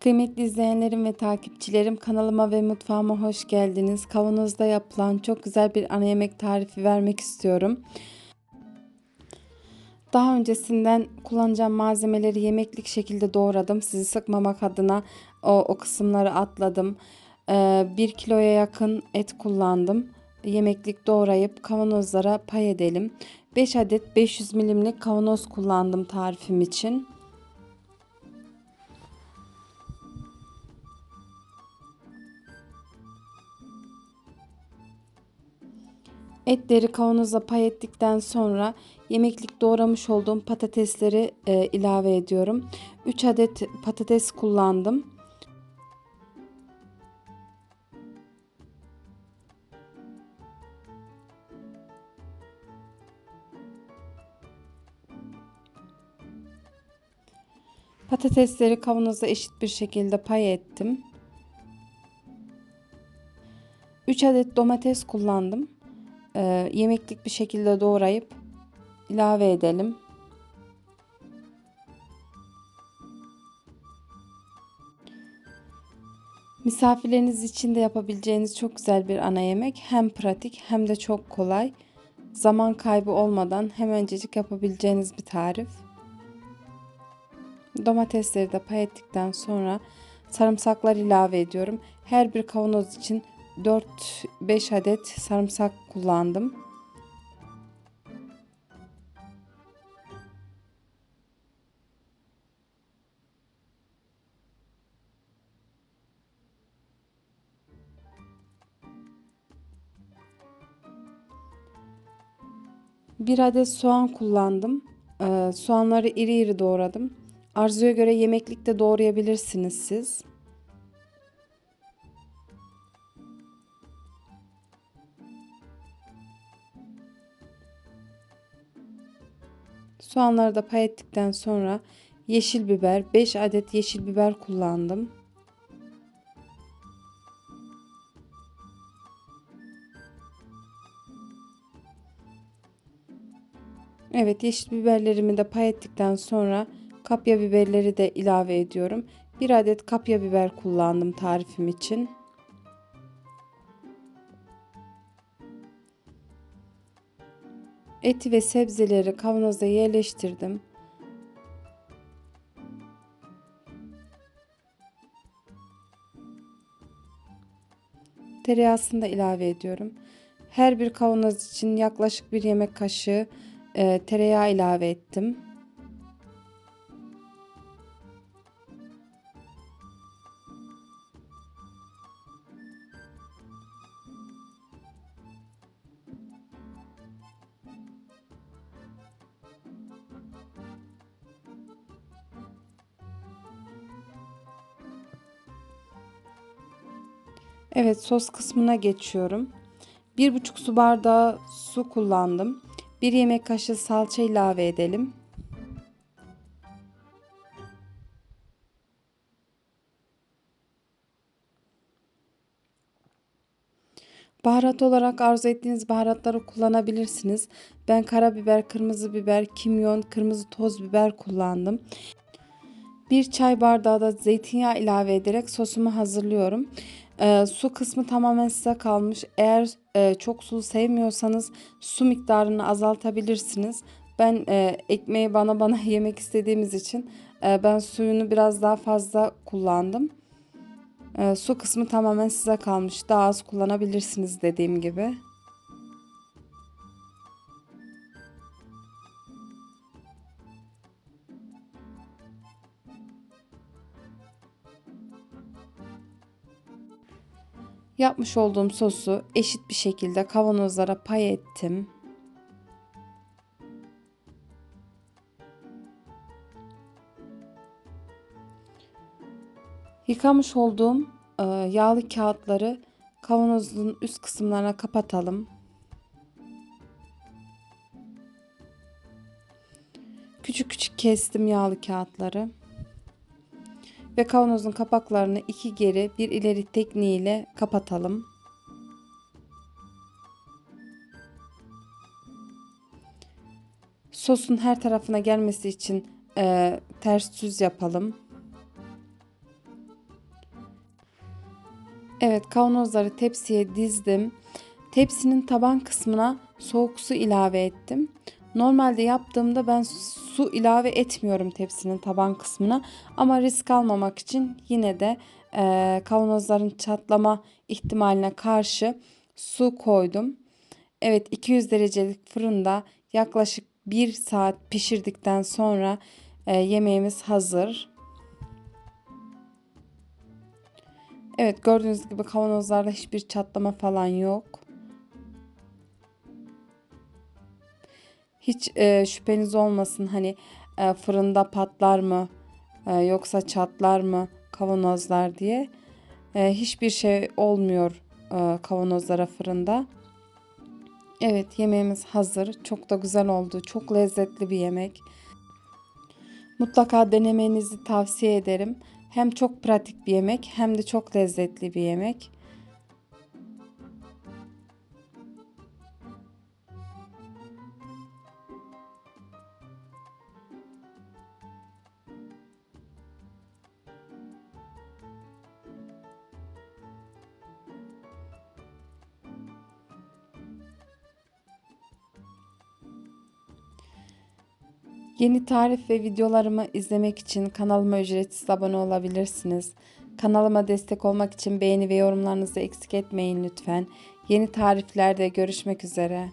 Kıymetli izleyenlerim ve takipçilerim kanalıma ve mutfağıma hoş geldiniz. Kavanozda yapılan çok güzel bir ana yemek tarifi vermek istiyorum. Daha öncesinden kullanacağım malzemeleri yemeklik şekilde doğradım. Sizi sıkmamak adına o, o kısımları atladım. Ee, 1 kiloya yakın et kullandım. Yemeklik doğrayıp kavanozlara pay edelim. 5 adet 500 milimlik kavanoz kullandım tarifim için. Etleri kavanoza pay ettikten sonra yemeklik doğramış olduğum patatesleri e, ilave ediyorum. 3 adet patates kullandım. Patatesleri kavanoza eşit bir şekilde pay ettim. 3 adet domates kullandım e, yemeklik bir şekilde doğrayıp ilave edelim. Misafirleriniz için de yapabileceğiniz çok güzel bir ana yemek. Hem pratik hem de çok kolay. Zaman kaybı olmadan hemencecik yapabileceğiniz bir tarif. Domatesleri de pay ettikten sonra sarımsaklar ilave ediyorum. Her bir kavanoz için 4-5 adet sarımsak kullandım. Bir adet soğan kullandım. Ee, soğanları iri iri doğradım. Arzuya göre yemeklikte doğrayabilirsiniz siz. Soğanları da pay ettikten sonra yeşil biber 5 adet yeşil biber kullandım. Evet yeşil biberlerimi de pay ettikten sonra kapya biberleri de ilave ediyorum. Bir adet kapya biber kullandım tarifim için. Eti ve sebzeleri kavanoza yerleştirdim. Tereyağısını da ilave ediyorum. Her bir kavanoz için yaklaşık bir yemek kaşığı e, tereyağı ilave ettim. Evet sos kısmına geçiyorum. 1,5 su bardağı su kullandım. 1 yemek kaşığı salça ilave edelim. Baharat olarak arzu ettiğiniz baharatları kullanabilirsiniz. Ben karabiber, kırmızı biber, kimyon, kırmızı toz biber kullandım. Bir çay bardağı da zeytinyağı ilave ederek sosumu hazırlıyorum. E, su kısmı tamamen size kalmış. Eğer e, çok sulu sevmiyorsanız su miktarını azaltabilirsiniz. Ben e, ekmeği bana bana yemek istediğimiz için e, ben suyunu biraz daha fazla kullandım. E, su kısmı tamamen size kalmış. Daha az kullanabilirsiniz dediğim gibi. Yapmış olduğum sosu eşit bir şekilde kavanozlara pay ettim. Yıkamış olduğum e, yağlı kağıtları kavanozun üst kısımlarına kapatalım. Küçük küçük kestim yağlı kağıtları ve kavanozun kapaklarını iki geri bir ileri tekniğiyle kapatalım. Sosun her tarafına gelmesi için e, ters düz yapalım. Evet kavanozları tepsiye dizdim. Tepsinin taban kısmına soğuk su ilave ettim. Normalde yaptığımda ben su ilave etmiyorum tepsinin taban kısmına ama risk almamak için yine de e, kavanozların çatlama ihtimaline karşı su koydum. Evet 200 derecelik fırında yaklaşık 1 saat pişirdikten sonra e, yemeğimiz hazır. Evet gördüğünüz gibi kavanozlarda hiçbir çatlama falan yok. Hiç e, şüpheniz olmasın hani e, fırında patlar mı e, yoksa çatlar mı kavanozlar diye. E, hiçbir şey olmuyor e, kavanozlara fırında. Evet yemeğimiz hazır. Çok da güzel oldu. Çok lezzetli bir yemek. Mutlaka denemenizi tavsiye ederim. Hem çok pratik bir yemek hem de çok lezzetli bir yemek. Yeni tarif ve videolarımı izlemek için kanalıma ücretsiz abone olabilirsiniz. Kanalıma destek olmak için beğeni ve yorumlarınızı eksik etmeyin lütfen. Yeni tariflerde görüşmek üzere.